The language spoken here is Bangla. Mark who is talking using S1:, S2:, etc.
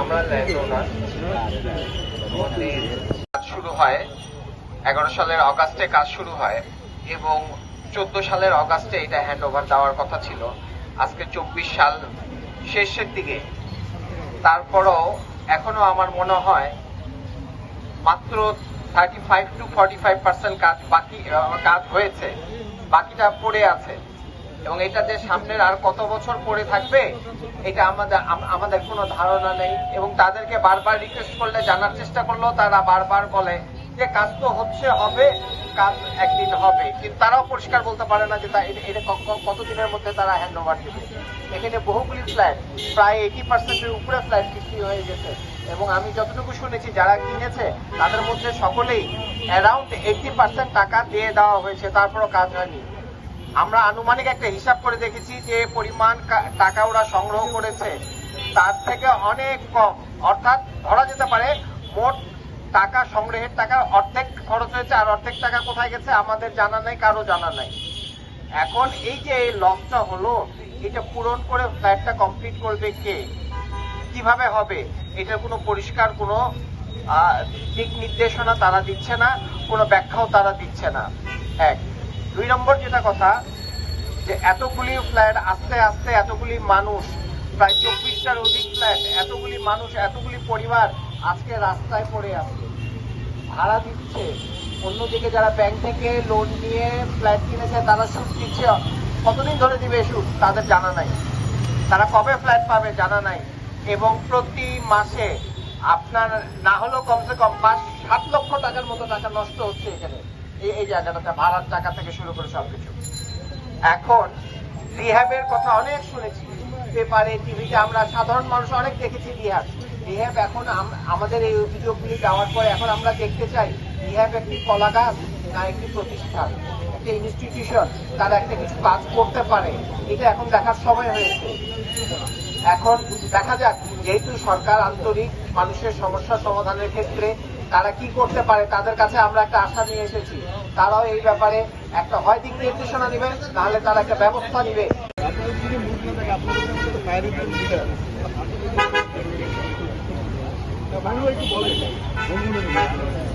S1: আমরা শুরু হয় এগারো সালের অগাস্টে কাজ শুরু হয় এবং চোদ্দ সালের অগাস্টে এটা হ্যান্ড ওভার দেওয়ার কথা ছিল। আজকে চব্বিশ সাল শেষের দিকে। তারপরও এখনও আমার মনে হয় মাত্র thirty five to forty five percent কাজ বাকি কাজ হয়েছে। বাকিটা পড়ে আছে। এবং এটা যে সামনের আর কত বছর পড়ে থাকবে, এটা আমাদের আমাদের কোনো ধারণা নেই। এবং তাদেরকে বারবার রিকোয়েস্ট করলে, জানার চেষ্টা করলেও তারা বারবার বলে যে, কাজ তো হচ্ছে, হবে, কাজ একদিন হবে। কিন্তু তারাও পরিষ্কার বলতে পারে না যে এটা- কতদিনের মধ্যে তারা হ্যান্ড ওভার দেবে? এখানে বহুগুলি ফ্ল্যাট প্রায় এইটি পার্সেন্টের উপরে ফ্ল্যাট বিক্রি হয়ে গেছে। এবং আমি যতটুকু শুনেছি, যারা কিনেছে, তাদের মধ্যে সকলেই অ্যারাউন্ড এইটি পার্সেন্ট টাকা দিয়ে দেওয়া হয়েছে, তারপরও কাজ হয়নি। আমরা আনুমানিক একটা হিসাব করে দেখেছি যে পরিমাণ টাকা ওরা সংগ্রহ করেছে, তার থেকে অনেক কম। অর্থাৎ ধরা যেতে পারে, মোট টাকা সংগ্রহের টাকা অর্ধেক খরচ হয়েছে, আর অর্ধেক টাকা কোথায় গেছে আমাদের জানা নাই, কারও জানা নাই। এখন এই যে লসটা হলো, এটা পূরণ করে ফ্ল্যাটটা কমপ্লিট করবে কে? কীভাবে হবে? এটার কোনো পরিষ্কার কোনো দিক নির্দেশনা তারা দিচ্ছে না, কোনো ব্যাখ্যাও তারা দিচ্ছে না। এক। দুই নম্বর যেটা কথা, যে এতগুলি ফ্ল্যাট আস্তে আস্তে এতগুলি মানুষ, প্রায় চব্বিশটার অধিক ফ্ল্যাট এতগুলি মানুষ, এতগুলি পরিবার আজকে রাস্তায় পড়ে আছে। ভাড়া দিচ্ছে। অন্যদিকে যারা ব্যাংক থেকে লোন নিয়ে ফ্ল্যাট কিনেছে, তারা সুদ দিচ্ছে। কতদিন ধরে দিবে সুদ? তাদের জানা নাই। তারা কবে ফ্ল্যাট পাবে জানা নাই। এবং প্রতি মাসে আপনার না হলেও কমসে কম পাঁচ সাত লক্ষ টাকার মতো টাকা নষ্ট হচ্ছে এখানে। এই জায়গাটাতে, ভাড়ার টাকা থেকে শুরু করে সবকিছু। এখন রিহ্যাবের কথা অনেক শুনেছি। পেপারে, টিভিতে আমরা সাধারণ মানুষ অনেক দেখেছি রিহ্যাব রিহ্যাব এখন আম- আমাদের এই অভিযোগগুলি দেওয়ার পর এখন আমরা দেখতে চাই রিহ্যাব একটি কলা গাছ না একটি প্রতিষ্ঠান, একটা ইনস্টিটিউশন তারা একটা কিছু কাজ করতে পারে। এটা এখন দেখার সময় হয়েছে। এখন দেখা যাক, যেহেতু সরকার আন্তরিক মানুষের সমস্যা সমাধানের ক্ষেত্রে তারা কি করতে পারে, তাদের কাছে আমরা একটা আশা নিয়ে এসেছি। তারাও এই ব্যাপারে একটা হয় দিক নির্দেশনা দিবে নাহলে তারা একটা ব্যবস্থা নিবে।
S2: বলেন